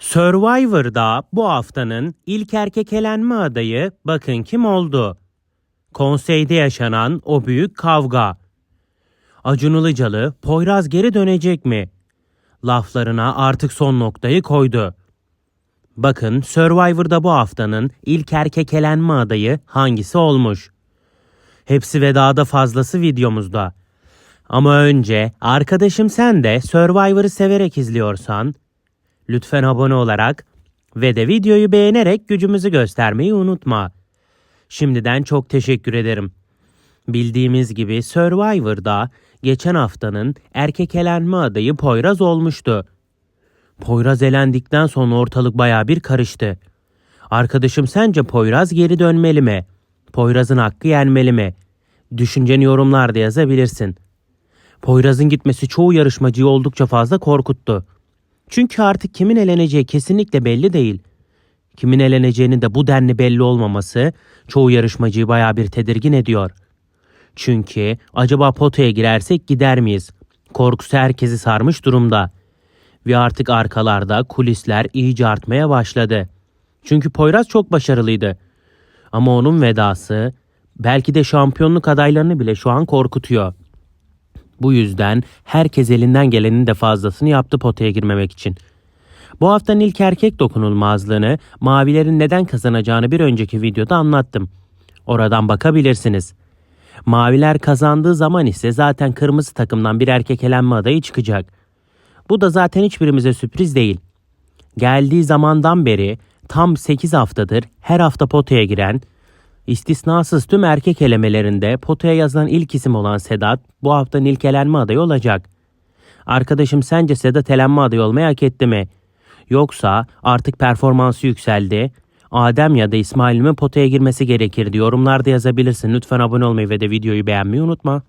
Survivor'da bu haftanın ilk erkek elenme adayı bakın kim oldu? Konseyde yaşanan o büyük kavga. Acun Ilıcalı Poyraz geri dönecek mi? Laflarına artık son noktayı koydu. Bakın Survivor'da bu haftanın ilk erkek elenme adayı hangisi olmuş? Hepsi ve daha da fazlası videomuzda. Ama önce arkadaşım sen de Survivor'ı severek izliyorsan lütfen abone olarak ve de videoyu beğenerek gücümüzü göstermeyi unutma. Şimdiden çok teşekkür ederim. Bildiğimiz gibi Survivor'da geçen haftanın erkek elenme adayı Poyraz olmuştu. Poyraz elendikten sonra ortalık baya bir karıştı. Arkadaşım sence Poyraz geri dönmeli mi? Poyraz'ın hakkı yenmeli mi? Düşünceni yorumlarda yazabilirsin. Poyraz'ın gitmesi çoğu yarışmacıyı oldukça fazla korkuttu. Çünkü artık kimin eleneceği kesinlikle belli değil. Kimin eleneceğinin de bu denli belli olmaması çoğu yarışmacıyı baya bir tedirgin ediyor. Çünkü acaba potaya girersek gider miyiz? Korkusu herkesi sarmış durumda. Ve artık arkalarda kulisler iyice artmaya başladı. Çünkü Poyraz çok başarılıydı. Ama onun vedası belki de şampiyonluk adaylarını bile şu an korkutuyor. Bu yüzden herkes elinden gelenin de fazlasını yaptı potaya girmemek için. Bu haftanın ilk erkek dokunulmazlığını mavilerin neden kazanacağını bir önceki videoda anlattım. Oradan bakabilirsiniz. Maviler kazandığı zaman ise zaten kırmızı takımdan bir erkek elenme adayı çıkacak. Bu da zaten hiçbirimize sürpriz değil. Geldiği zamandan beri tam 8 haftadır her hafta potaya giren, istisnasız tüm erkek elemelerinde potaya yazılan ilk isim olan Sedat bu haftanın ilk elenme adayı olacak. Arkadaşım sence Sedat elenme adayı olmayı hak etti mi? Yoksa artık performansı yükseldi, Adem ya da İsmail'imin potaya girmesi gerekirdi. Yorumlarda yazabilirsin. Lütfen abone olmayı ve de videoyu beğenmeyi unutma.